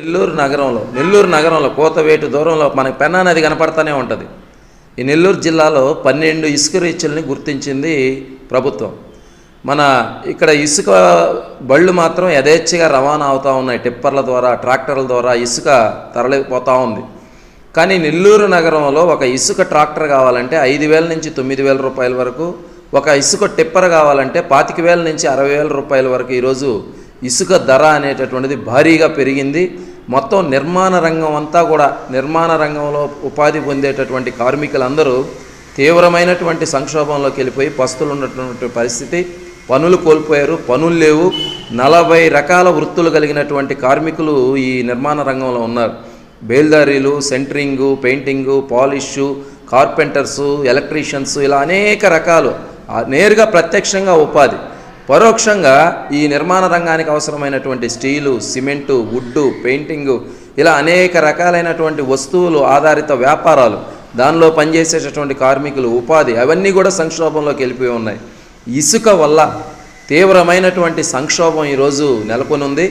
నెల్లూరు నగరంలో నెల్లూరు నగరంలో కోతవేటు దూరంలో మనకి పెన్నా నది కనపడతానే ఉంటుంది. ఈ నెల్లూరు జిల్లాలో పన్నెండు ఇసుక రీచ్లని గుర్తించింది ప్రభుత్వం. మన ఇక్కడ ఇసుక బళ్ళు మాత్రం యథేచ్ఛగా రవాణా అవుతూ ఉన్నాయి. టిప్పర్ల ద్వారా ట్రాక్టర్ల ద్వారా ఇసుక తరలిపోతూ ఉంది. కానీ నెల్లూరు నగరంలో ఒక ఇసుక ట్రాక్టర్ కావాలంటే ఐదు వేల నుంచి తొమ్మిది వేల రూపాయల వరకు ఒక ఇసుక టిప్పర్ కావాలంటే పాతిక వేల నుంచి అరవై వేల రూపాయల వరకు ఈరోజు ఇసుక ధర అనేటటువంటిది భారీగా పెరిగింది. మొత్తం నిర్మాణ రంగం అంతా కూడా నిర్మాణ రంగంలో ఉపాధి పొందేటటువంటి కార్మికులందరూ తీవ్రమైనటువంటి సంక్షోభంలోకి వెళ్ళిపోయి పస్తులు ఉన్నటువంటి పరిస్థితి. పనులు కోల్పోయారు పనులు లేవు. నలభై రకాల వృత్తులు కలిగినటువంటి కార్మికులు ఈ నిర్మాణ రంగంలో ఉన్నారు. బేల్దారీలు centering painting polish carpenters electricians ఇలా అనేక రకాలు నేరుగా ప్రత్యక్షంగా ఉపాధి. పరోక్షంగా ఈ నిర్మాణ రంగానికి అవసరమైనటువంటి స్టీలు సిమెంటు వుడ్డు పెయింటింగు ఇలా అనేక రకాలైనటువంటి వస్తువులు ఆధారిత వ్యాపారాలు దానిలో పనిచేసేటటువంటి కార్మికులు ఉపాధి అవన్నీ కూడా సంక్షోభంలోకి వెళ్ళిపోయి ఉన్నాయి. ఇసుక వల్ల తీవ్రమైనటువంటి సంక్షోభం ఈరోజు నెలకొనుంది.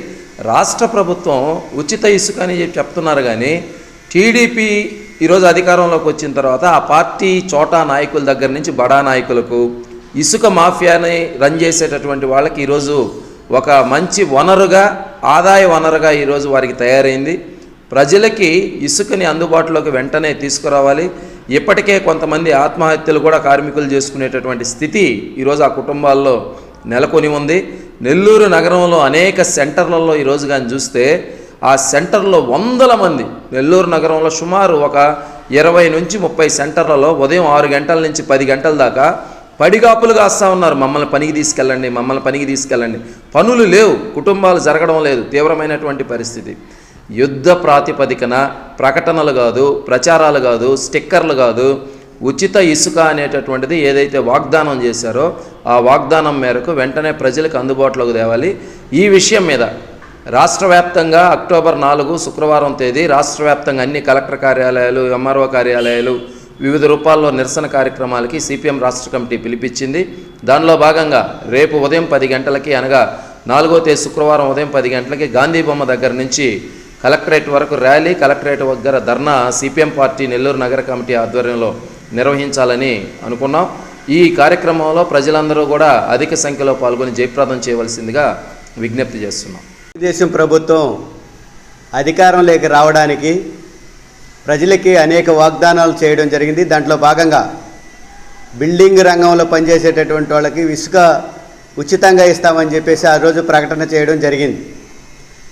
రాష్ట్ర ప్రభుత్వం ఉచిత ఇసుక అని చెప్పి చెప్తున్నారు కానీ టీడీపీ ఈరోజు అధికారంలోకి వచ్చిన తర్వాత ఆ పార్టీ చోటా నాయకుల దగ్గర నుంచి బడా నాయకులకు ఇసుక మాఫియాని రన్ చేసేటటువంటి వాళ్ళకి ఈరోజు ఒక మంచి వనరుగా ఆదాయ వనరుగా ఈరోజు వారికి తయారైంది. ప్రజలకి ఇసుకని అందుబాటులోకి వెంటనే తీసుకురావాలి. ఇప్పటికే కొంతమంది ఆత్మహత్యలు కూడా కార్మికులు చేసుకునేటటువంటి స్థితి ఈరోజు ఆ కుటుంబాల్లో నెలకొని ఉంది. నెల్లూరు నగరంలో అనేక సెంటర్లలో ఈరోజు కానీ చూస్తే ఆ సెంటర్లో వందల మంది నెల్లూరు నగరంలో సుమారు ఒక ఇరవై నుంచి ముప్పై సెంటర్లలో ఉదయం ఆరు గంటల నుంచి పది గంటల దాకా పడిగాపులు కాస్తా ఉన్నారు. మమ్మల్ని పనికి తీసుకెళ్ళండి మమ్మల్ని పనికి తీసుకెళ్ళండి. పనులు లేవు కుటుంబాలు జరగడం లేదు తీవ్రమైనటువంటి పరిస్థితి. యుద్ధ ప్రాతిపదికన ప్రకటనలు కాదు ప్రచారాలు కాదు స్టిక్కర్లు కాదు ఉచిత ఇసుక అనేటటువంటిది ఏదైతే వాగ్దానం చేశారో ఆ వాగ్దానం మేరకు వెంటనే ప్రజలకు అందుబాటులోకి తేవాలి. ఈ విషయం మీద రాష్ట్ర వ్యాప్తంగా అక్టోబర్ నాలుగు శుక్రవారం తేదీ రాష్ట్ర వ్యాప్తంగా అన్ని కలెక్టర్ కార్యాలయాలు ఎంఆర్ఓ కార్యాలయాలు వివిధ రూపాల్లో నిరసన కార్యక్రమాలకి సిపిఎం రాష్ట్ర కమిటీ పిలిపించింది. దానిలో భాగంగా రేపు ఉదయం పది గంటలకి అనగా నాలుగో తేదీ శుక్రవారం ఉదయం పది గంటలకి గాంధీ బొమ్మ దగ్గర నుంచి కలెక్టరేట్ వరకు ర్యాలీ కలెక్టరేట్ దగ్గర ధర్నా సిపిఎం పార్టీ నెల్లూరు నగర కమిటీ ఆధ్వర్యంలో నిర్వహించాలని అనుకున్నాం. ఈ కార్యక్రమంలో ప్రజలందరూ కూడా అధిక సంఖ్యలో పాల్గొని జయప్రదం చేయవలసిందిగా విజ్ఞప్తి చేస్తున్నాం. దేశం ప్రభుత్వం అధికారంలోకి రావడానికి ప్రజలకి అనేక వాగ్దానాలు చేయడం జరిగింది. దాంట్లో భాగంగా బిల్డింగ్ రంగంలో పనిచేసేటటువంటి వాళ్ళకి ఇసుక ఉచితంగా ఇస్తామని చెప్పేసి ఆ రోజు ప్రకటన చేయడం జరిగింది.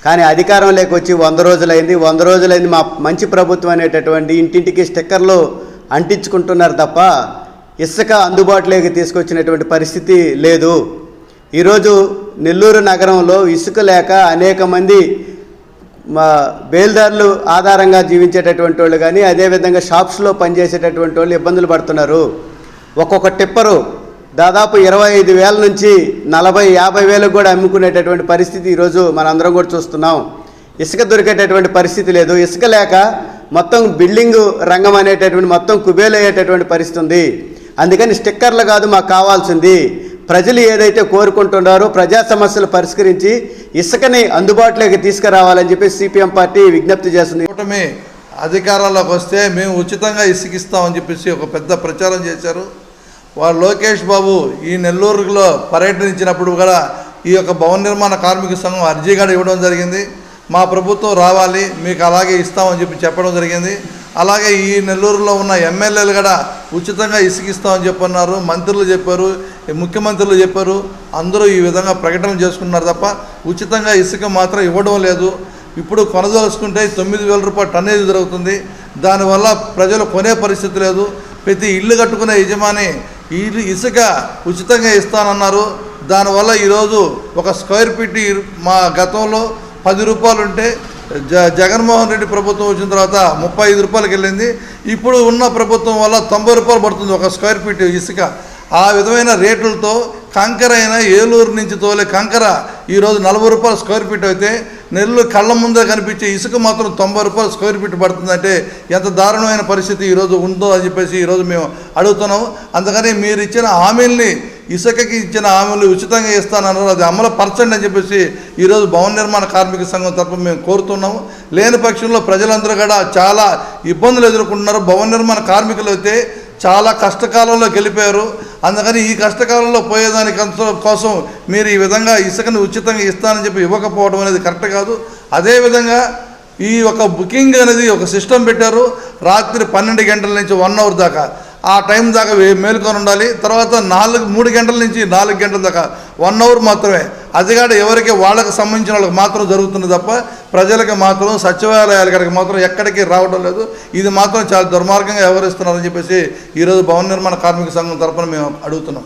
కానీ అధికారం వచ్చి వంద రోజులైంది. వంద రోజులైంది మా మంచి ప్రభుత్వం అనేటటువంటి ఇంటింటికి స్టిక్కర్లు అంటించుకుంటున్నారు తప్ప ఇసుక అందుబాటులోకి తీసుకొచ్చినటువంటి పరిస్థితి లేదు. ఈరోజు నెల్లూరు నగరంలో ఇసుక లేక అనేక మంది బేల్దారులు ఆధారంగా జీవించేటటువంటి వాళ్ళు కానీ అదేవిధంగా షాప్స్లో పనిచేసేటటువంటి వాళ్ళు ఇబ్బందులు పడుతున్నారు. ఒక్కొక్క టిప్పరు దాదాపు ఇరవై ఐదు వేల నుంచి నలభై యాభై వేలకు కూడా అమ్ముకునేటటువంటి పరిస్థితి ఈరోజు మనందరం కూడా చూస్తున్నాం. ఇసుక దొరికేటటువంటి పరిస్థితి లేదు. ఇసుక లేక మొత్తం బిల్డింగ్ రంగం అనేటటువంటి మొత్తం కుబేలు అయ్యేటటువంటి పరిస్థితి ఉంది. అందుకని స్టిక్కర్లు కాదు మాకు కావాల్సింది. ప్రజలు ఏదైతే కోరుకుంటున్నారో ప్రజా సమస్యలు పరిష్కరించి ఇసుకని అందుబాటులోకి తీసుకురావాలని చెప్పి సిపిఎం పార్టీ విజ్ఞప్తి చేస్తుంది. కూటమి అధికారంలోకి వస్తే మేము ఉచితంగా ఇసుకిస్తామని చెప్పేసి ఒక పెద్ద ప్రచారం చేశారు. వారు లోకేష్ బాబు ఈ నెల్లూరులో పర్యటించినప్పుడు కూడా ఈ యొక్క భవన నిర్మాణ కార్మిక సంఘం అర్జీ కూడా ఇవ్వడం జరిగింది. మా ప్రభుత్వం రావాలి మీకు అలాగే ఇస్తామని చెప్పి చెప్పడం జరిగింది. అలాగే ఈ నెల్లూరులో ఉన్న ఎమ్మెల్యేలు కూడా ఉచితంగా ఇసుకిస్తామని చెప్పన్నారు మంత్రులు చెప్పారు. ముఖ్యమంత్రులు చెప్పారు అందరూ ఈ విధంగా ప్రకటన చేసుకున్నారు తప్ప ఉచితంగా ఇసుక మాత్రం ఇవ్వడం లేదు. ఇప్పుడు కొనదలుచుకుంటే తొమ్మిది వేల రూపాయలు టన్నేజ్ జరుగుతుంది దానివల్ల ప్రజలు కొనే పరిస్థితి లేదు. ప్రతి ఇల్లు కట్టుకునే యజమాని ఇల్లు ఇసుక ఉచితంగా ఇస్తానన్నారు. దానివల్ల ఈరోజు ఒక స్క్వేర్ ఫీట్ మా గతంలో పది రూపాయలు ఉంటే జ జగన్మోహన్ రెడ్డి ప్రభుత్వం వచ్చిన తర్వాత ముప్పై ఐదు రూపాయలకి వెళ్ళింది. ఇప్పుడు ఉన్న ప్రభుత్వం వల్ల తొంభై రూపాయలు పడుతుంది ఒక స్క్వేర్ ఫీట్ ఇసుక. ఆ విధమైన రేట్లతో కంకర అయినా ఏలూరు నుంచి తోలే కంకర ఈరోజు నలభై రూపాయలు స్క్వేర్ ఫీట్ అయితే నెల్లూరు కళ్ళ ముందే కనిపించే ఇసుక మాత్రం తొంభై రూపాయలు స్క్వేర్ ఫీట్ పడుతుందంటే ఎంత దారుణమైన పరిస్థితి ఈరోజు ఉందో అని చెప్పేసి ఈరోజు మేము అడుగుతున్నాము. అందుకని మీరు ఇచ్చిన హామీల్ని ఇసుకకి ఇచ్చిన హామీలు ఉచితంగా ఇస్తానన్నారు. అది అమలు పరచండి అని చెప్పేసి ఈరోజు భవన నిర్మాణ కార్మిక సంఘం తరపు మేము కోరుతున్నాము. లేని పక్షంలో ప్రజలందరూ కూడా చాలా ఇబ్బందులు ఎదుర్కొంటున్నారు. భవన నిర్మాణ కార్మికులు అయితే చాలా కష్టకాలంలో గెలిపారు. అందుకని ఈ కష్టకాలంలో పోయేదాని కోసం మీరు ఈ విధంగా ఇసుకని ఉచితంగా ఇస్తానని చెప్పి ఇవ్వకపోవడం అనేది కరెక్ట్ కాదు. అదేవిధంగా ఈ ఒక బుకింగ్ అనేది ఒక సిస్టమ్ పెట్టారు. రాత్రి పన్నెండు గంటల నుంచి వన్ అవర్ దాకా. ఆ టైం దాకా వే- ఉండాలి. తర్వాత నాలుగు మూడు గంటల నుంచి నాలుగు గంటల దాకా. వన్ అవర్ మాత్రమే. అది కూడా ఎవరికి వాళ్ళకి సంబంధించిన వాళ్ళకి మాత్రం జరుగుతుంది తప్ప ప్రజలకు మాత్రం సచివాలయాల కాడికి మాత్రం ఎక్కడికి రావడం లేదు. ఇది మాత్రం చాలా దుర్మార్గంగా వ్యవహరిస్తున్నారని చెప్పేసి ఈరోజు భవన నిర్మాణ కార్మిక సంఘం తరఫున మేము అడుగుతున్నాం.